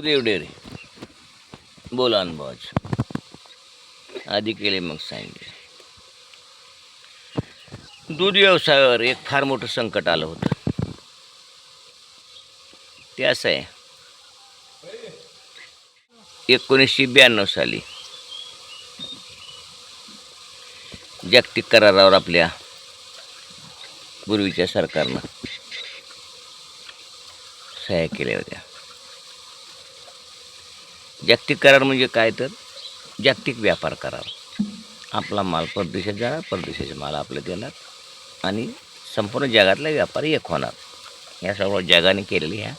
सुखदेव डेरे. बोला अनुभवाच. आधी केले मग सांगितले. दूध व्यवसायावर एक फार मोठं संकट आलं होतं. ते असं आहे. एकोणीसशे ब्याण्णव साली जागतिक करारावर आपल्या पूर्वीच्या सरकारनं सह्या केल्या होत्या. जागतिक करार म्हणजे काय तर? जागतिक व्यापार करार. आपला माल परदेशात जाणार परदेशाचे माल आपल्या देणार आणि संपूर्ण जगातला व्यापार एक होणार. या सर्व जगाने केलेल्या ह्या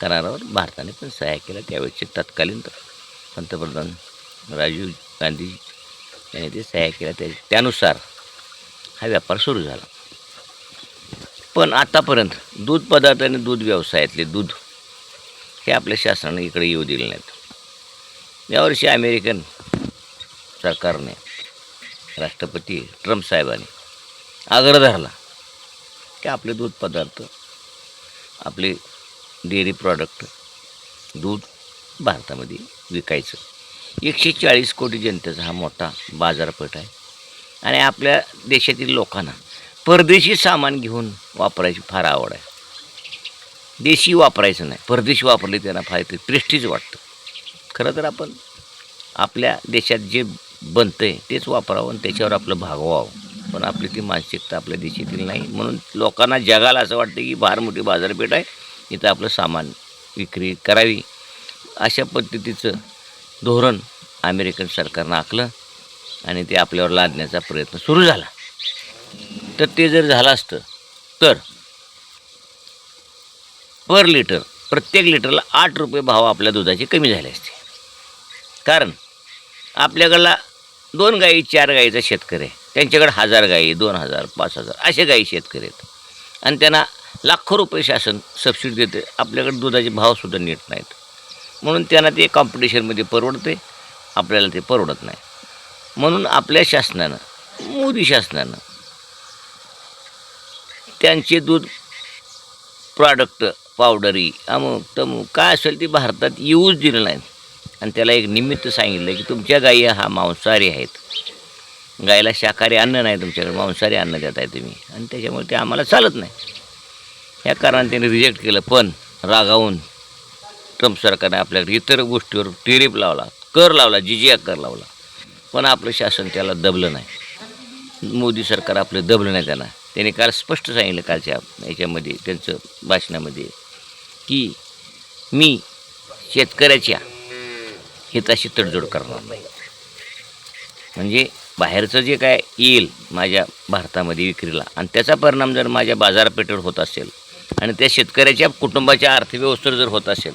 करारावर भारताने पण सहाय्य केला त्यावेळेचे तत्कालीन पंतप्रधान राजीव गांधी यांनी ते सहाय्य केला त्या त्यानुसार हा व्यापार सुरू झाला. पण आतापर्यंत दूध पदार्थ आणि दूध व्यवसायातले दूध हे आपल्या शासनाने इकडे येऊ दिले नाहीत. यावर्षी अमेरिकन सरकारने राष्ट्रपती ट्रम्प साहेबांनी आग्रह धरला की आपले दूध पदार्थ आपले डेअरी प्रॉडक्ट दूध भारतामध्ये विकायचं. एकशे चाळीस कोटी जनतेचा हा मोठा बाजारपेठ आहे आणि आपल्या देशातील लोकांना परदेशी सामान घेऊन वापरायची फार आवड आहे. देशी वापरायचं नाही. परदेशी वापरले त्यांना फायदे प्रेस्टीज वाटतं. खरं तर आपण आपल्या देशात जे बनतं आहे तेच वापरावं आणि त्याच्यावर आपलं भागवावं. पण आपली ती मानसिकता आपल्या देशातील नाही. म्हणून लोकांना जगाला असं वाटतं की फार मोठी बाजारपेठ आहे. इथं आपलं सामान विक्री करावी. अशा पद्धतीचं धोरण अमेरिकन सरकारनं आखलं आणि ते आपल्यावर लादण्याचा प्रयत्न सुरू झाला. तर ते जर झालं असतं तर पर लिटर प्रत्येक लिटरला आठ रुपये भाव आपल्या दुधाचे कमी झाले असते. कारण आपल्याकडला दोन गाई चार गाईचा शेतकरी आहे. त्यांच्याकडे हजार गाई दोन हजार पाच हजार असे गाई शेतकरी आहेत. आणि त्यांना लाखो रुपये शासन सबसिडी देते. आपल्याकडे दुधाचे भावसुद्धा नीट नाहीत. म्हणून त्यांना ते कॉम्पिटिशनमध्ये परवडते. आपल्याला ते परवडत नाही. म्हणून आपल्या शासनानं मोदी शासनानं त्यांचे दूध प्रॉडक्ट पावडरी अमुक तमुक काय असेल ते भारतात येऊच दिलं नाही. आणि त्याला एक निमित्त सांगितलं की तुमच्या गायी हा मांसाहारी आहेत. गायला शाकाहारी अन्न नाही तुमच्याकडे मांसाहारी अन्न देत आहे तुम्ही. आणि त्याच्यामुळे ते आम्हाला चालत नाही. या कारणाने त्यांनी रिजेक्ट केलं. पण रागावून ट्रम्प सरकारने आपल्याकडे इतर गोष्टीवर टिरीप लावला कर लावला जिजिया कर लावला. पण आपलं शासन त्याला दबलं नाही. मोदी सरकार आपलं दबलं नाही त्यांना त्यांनी काल स्पष्ट सांगितलं कालच्या याच्यामध्ये त्यांचं भाषणामध्ये. की मी शेतकऱ्याच्या हिताशी तडजोड करणार नाही. म्हणजे बाहेरचं जे काय येईल माझ्या भारतामध्ये विक्रीला आणि त्याचा परिणाम जर माझ्या बाजारपेठेवर होत असेल आणि त्या शेतकऱ्याच्या कुटुंबाच्या अर्थव्यवस्थेवर जर होत असेल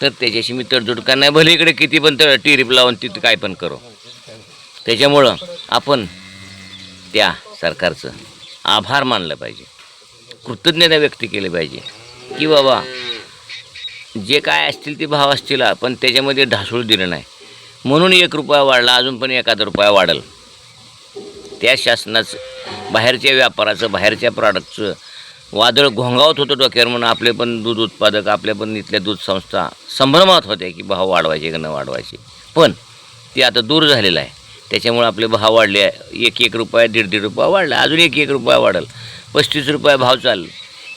तर त्याच्याशी मी तडजोड करणार भले इकडे किती पण तर टिरीप लावून तिथं काय पण करू. त्याच्यामुळं आपण त्या सरकारचं आभार मानलं पाहिजे. कृतज्ञता व्यक्त केली पाहिजे की बाबा जे काय असतील ते भाव असतील पण त्याच्यामध्ये ढासळू दिलं नाही. म्हणून एक रुपया वाढला अजून पण एखादा रुपया वाढल. त्या शासनाचं बाहेरच्या व्यापाराचं बाहेरच्या प्रॉडक्टचं वादळ घोंगावत होतं डोक्यावर म्हणून आपले पण दूध उत्पादक आपल्या पण इथल्या दूध संस्था संभ्रमात होत्या की भाव वाढवायचे की न वाढवायचे. पण ते आता दूर झालेलं आहे. त्याच्यामुळे आपले भाव वाढले. एक एक रुपया दीड दीड रुपया वाढला. अजून एक एक रुपया वाढेल. पस्तीस रुपया भाव चालेल.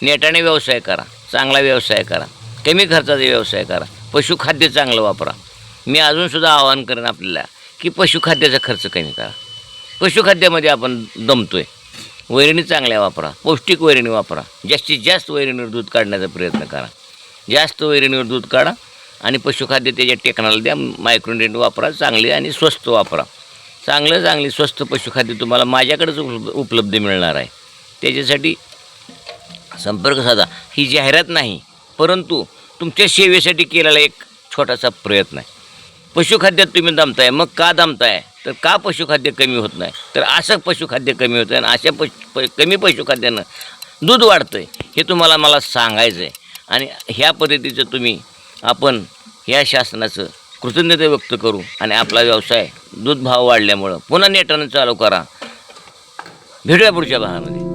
नेटाने व्यवसाय करा. चांगला व्यवसाय करा. कमी खर्चाचा व्यवसाय करा. पशुखाद्य चांगलं वापरा. मी अजूनसुद्धा आवाहन करेन आपल्याला की पशुखाद्याचा खर्च कमी करा. पशुखाद्यामध्ये आपण दमतो आहे वैरणी चांगल्या वापरा. पौष्टिक वैरणी वापरा. जास्तीत जास्त वैरणीवर दूध काढण्याचा प्रयत्न करा. जास्त वैरणीवर दूध काढा आणि पशुखाद्य त्याच्या टेकनाला द्या. मायक्रोन्युट्रेंट वापरा. चांगले आणि स्वस्त वापरा. चांगलं चांगली स्वस्त पशुखाद्य तुम्हाला माझ्याकडेच उपलब्ध उपलब्ध मिळणार आहे. त्याच्यासाठी संपर्क साधा. ही जाहिरात नाही. परंतु तुमच्या सेवेसाठी केलेला एक छोटासा प्रयत्न आहे. पशुखाद्यात तुम्ही दमताय मग का दमताय? तर का पशुखाद्य कमी होत नाही? तर असं पशुखाद्य कमी होतं आणि अशा पशु कमी पशुखाद्यानं दूध वाढतं आहे हे तुम्हाला मला सांगायचं आहे आणि ह्या पद्धतीचं तुम्ही आपण ह्या शासनाचं कृतज्ञता व्यक्त करू आणि आपला व्यवसाय दूध भाव वाढल्यामुळं पुन्हा नेटानं चालू करा. भेटूया पुढच्या भागामध्ये.